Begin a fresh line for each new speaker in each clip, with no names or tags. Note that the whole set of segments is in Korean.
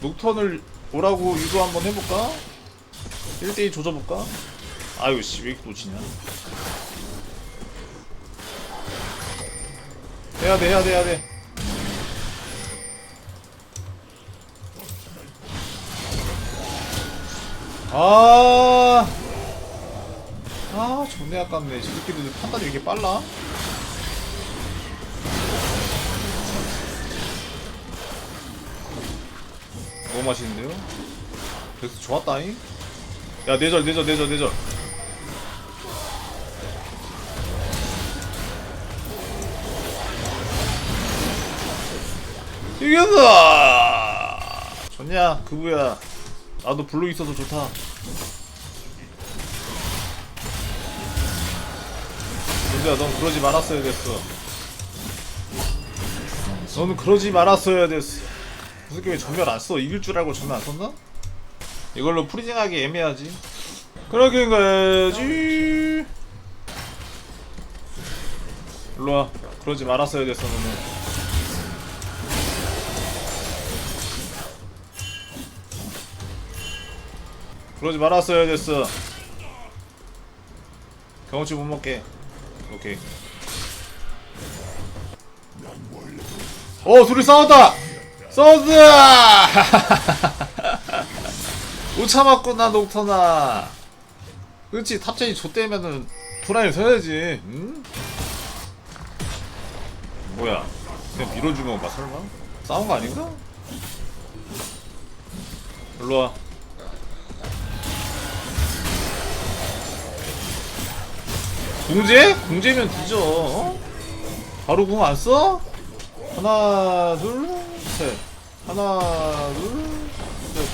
녹턴을 오라고 유도 한번 해볼까? 1대2 조져볼까? 아유 씨 왜 이렇게 놓치냐 해야돼 해야돼 해야돼 아, 아, 존내 아깝네. 지들끼리 판단이 왜 이렇게 빨라? 너무 맛있는데요? 그래서 좋았다잉? 야, 내절, 내절, 내절, 내절. 이겼어! 좋냐, 그부야. 나도 블루 있어서 좋다. 근데 넌 그러지 말았어야 됐어. 너는 그러지 말았어야 됐어. 무슨 게왜 전멸 안 써? 이길 줄 알고 전멸 안 썼나? 이걸로 프리징하기 애매하지. 그러게 가야지. 일로와. 그러지 말았어야 됐어, 너는. 그러지 말았어야 됐어. 경험치 못 먹게. 오케이. 어, 둘이 싸웠다! 싸웠다! 못 참았구나, 녹터나. 그렇지, 탑재이 좆대면은 불안이 서야지, 응? 뭐야, 그냥 밀어준 건가, 설마? 싸운 거 아닌가? 일로와. 공제? 공제면 뒤져. 어? 바로 궁안 써? 하나, 둘, 셋. 하나, 둘, 셋.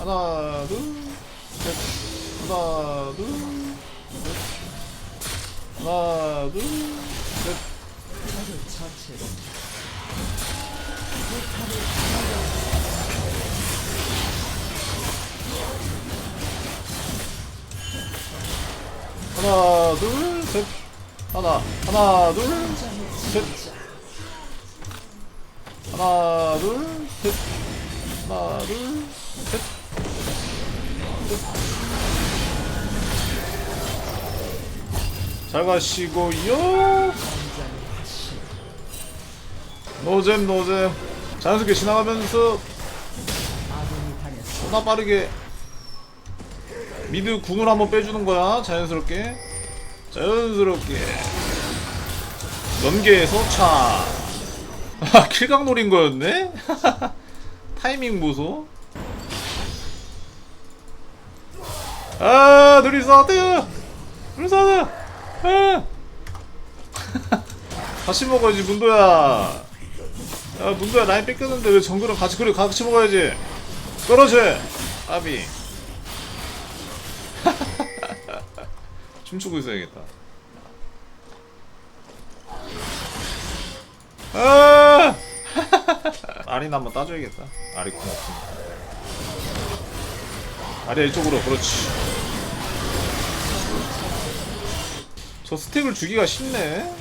하나, 둘, 셋. 하나, 둘, 셋. 하나, 둘, 셋. 하나, 둘, 셋. 하나, 하나, 둘, 셋. 하나, 둘, 셋. 하나, 둘, 셋. 셋. 잘 가시고요. 노잼, 노잼. 자연스럽게 지나가면서 존나 빠르게 미드 궁을 한번 빼주는 거야 자연스럽게 자연스럽게 연계에서 차 아, 킬각 노린 거였네? 타이밍 보소. 아 둘이 싸웠대요 아. 같이 먹어야지 문도야. 야 문도야 라인 뺏겼는데 왜 정글은 같이 그래? 같이 먹어야지. 그렇지 아비. 춤추고 있어야겠다. 아! 아리나 한번 따줘야겠다. 아리 궁 없으니까. 아리 이쪽으로 그렇지. 저 스택을 주기가 쉽네. 네!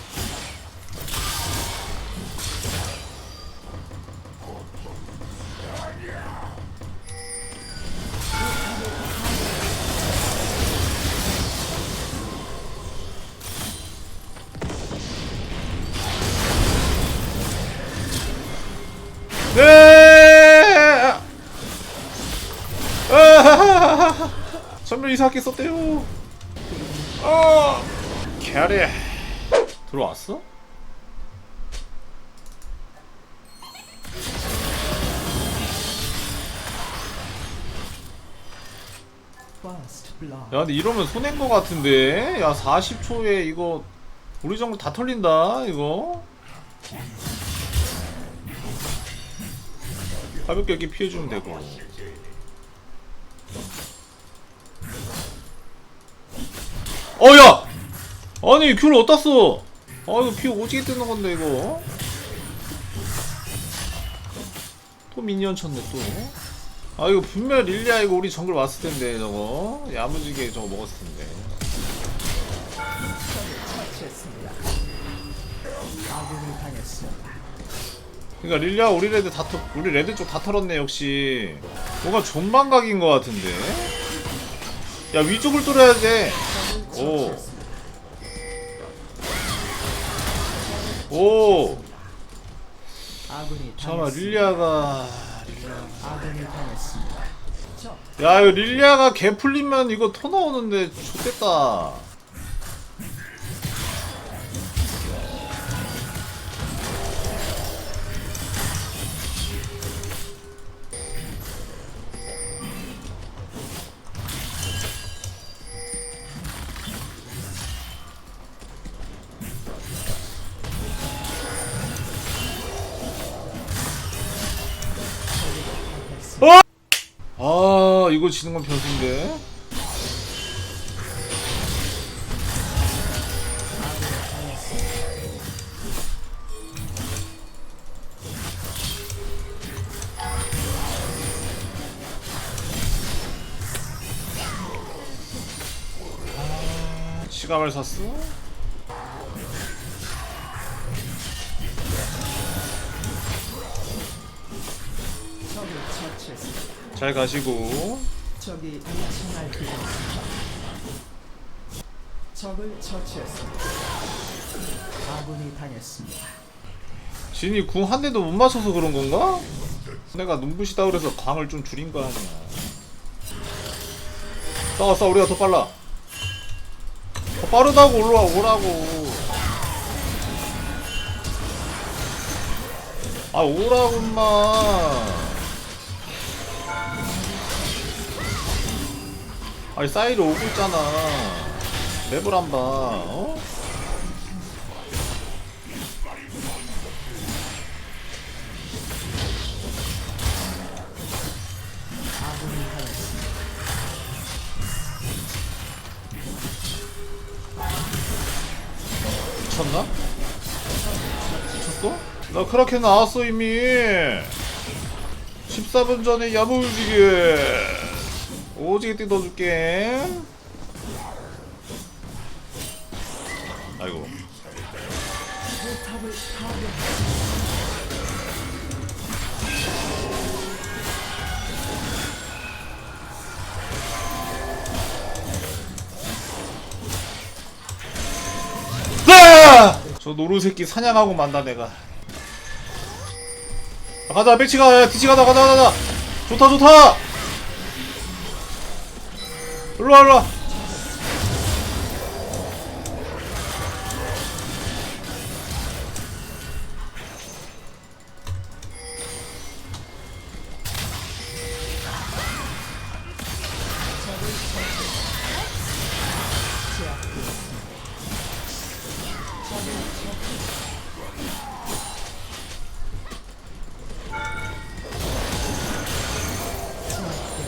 전멸 이상하게 썼대요. 어! 캐리 들어왔어? 야 근데 이러면 손해인 거 같은데 야 40초에 이거 우리 정글 다 털린다 이거 가볍게 이렇게 피해주면 되고 어야! 아니 큐를 어디다 써? 아 이거 피 오지게 뜨는 건데 이거. 또 미니언 쳤네 또. 아 이거 분명 릴리아 이거 우리 정글 왔을 텐데 저거. 야무지게 저거 먹었을 텐데. 그러니까 릴리아 우리 레드 다 털, 우리 레드 쪽 다 털었네 역시. 뭔가 존망각인 것 같은데. 야 위쪽을 뚫어야 돼 오오
아군이
잠깐만. 릴리아가
아군이 당했습니다.
적야 이거 릴리아가 개 풀리면 이거 토 나오는데 좋겠다 이거 지는 건 변수인데 아, 시감을 샀어? 잘 가시고
적이 2층 알피했습니다. 적을 처치했습니다. 아군이 당했습니다.
진이 궁 한 대도 못 맞춰서 그런 건가? 내가 눈부시다 그래서 광을 좀 줄인 거 아니야. 싸워 싸워 우리가 더 빨라. 더 빠르다고 올라와 오라고. 아 오라고 인마. 아니 사이를 오고 있잖아. 맵을 안 봐. 어? 미쳤나? 미쳤어? 나 그렇게 나왔어 이미 14분 전에 야무지게 오지게 뜯어줄게. 아이고. 아! 저 노루 새끼 사냥하고 만다 내가. 아, 가자 백치가. 야, 뒤치 가자 가자 가자. 좋다 좋다 일로와 일로와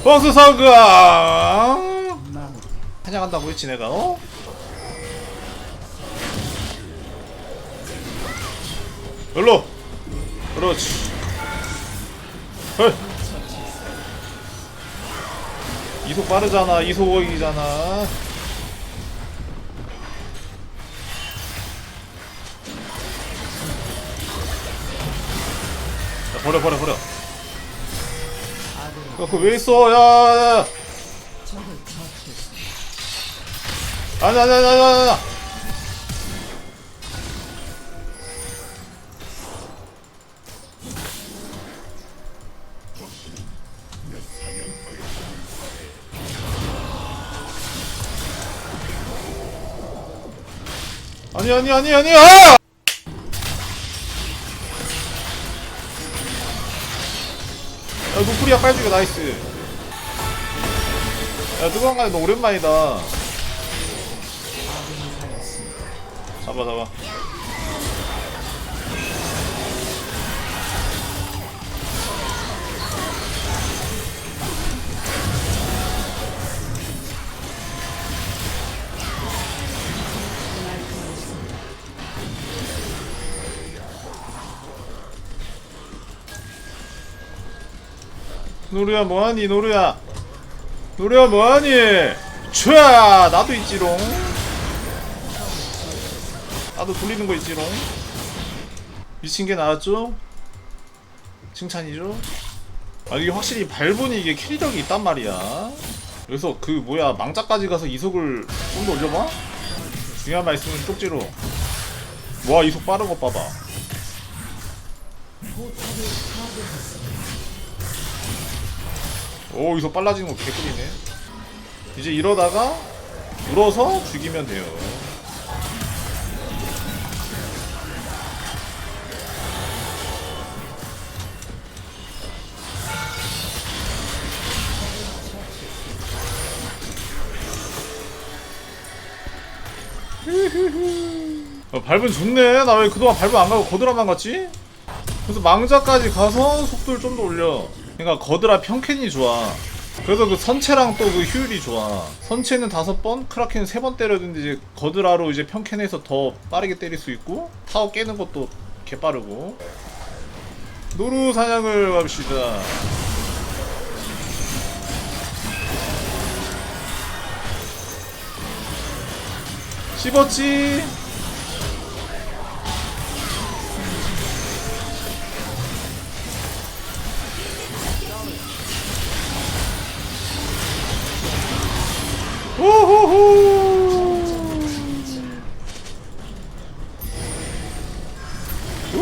버스
마무리.
사냥한다고 했지 내가 어? 일로! 그렇지. 헐! 이속 빠르잖아 이속이잖아. 야, 버려 버려 버려.
아군이
야, 그거 왜 있어? 야야야. 아니 아니 아니 아니 아니 아니. 아니 아니 아니 아! 야 노프리야 빨리 죽여 나이스 야 뜨거운 가너 오랜만이다. 잡아 잡아. 노루야 뭐하니 노루야? 노루야 뭐하니? 촤 나도 있지롱 나도 돌리는 거 있지롱? 미친 게 나왔죠? 칭찬이죠? 아 이게 확실히 발본이 이게 캐리력이 있단 말이야. 그래서 그 뭐야 망자까지 가서 이속을 좀 더 올려봐? 중요한 말씀은 쪽지로. 와 이속 빠른 거 봐봐. 오 이속 빨라지는 거 개꿀이네. 이제 이러다가 물어서 죽이면 돼요 어, 밟은 좋네. 나 왜 그동안 밟은 안 가고 거드라만 갔지? 그래서 망자까지 가서 속도를 좀 더 올려. 그러니까 거드라 평캔이 좋아. 그래서 그 선체랑 또 그 효율이 좋아. 선체는 다섯 번, 크라켄 세번 때려는데 이제 거드라로 이제 평캔에서 더 빠르게 때릴 수 있고 타워 깨는 것도 개 빠르고. 노루 사냥을 갑시다. 씹었지? 우후후. 우.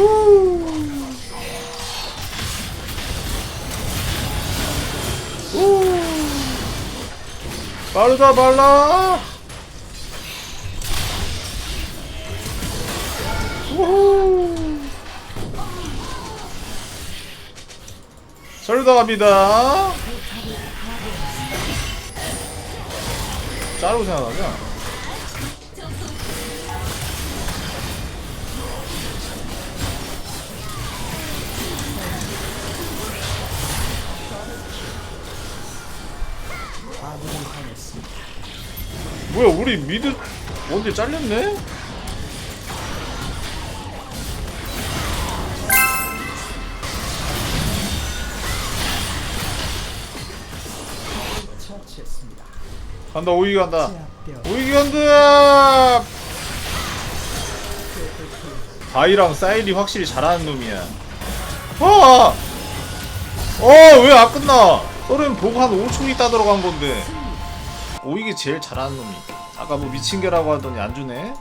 우. 빠르다 빨라. 생각하자.
아군이 당했습니다.
뭐야 우리 미드 원딜 잘렸네? 간다 오이 간다. 오이 간다 바이랑 사일이 확실히 잘하는 놈이야. 아! 어왜 안 끝나? 썰은 보고 한 5초 있다 들어간 건데. 오이게 제일 잘하는 놈이. 아까 뭐 미친 개라고 하더니 안 주네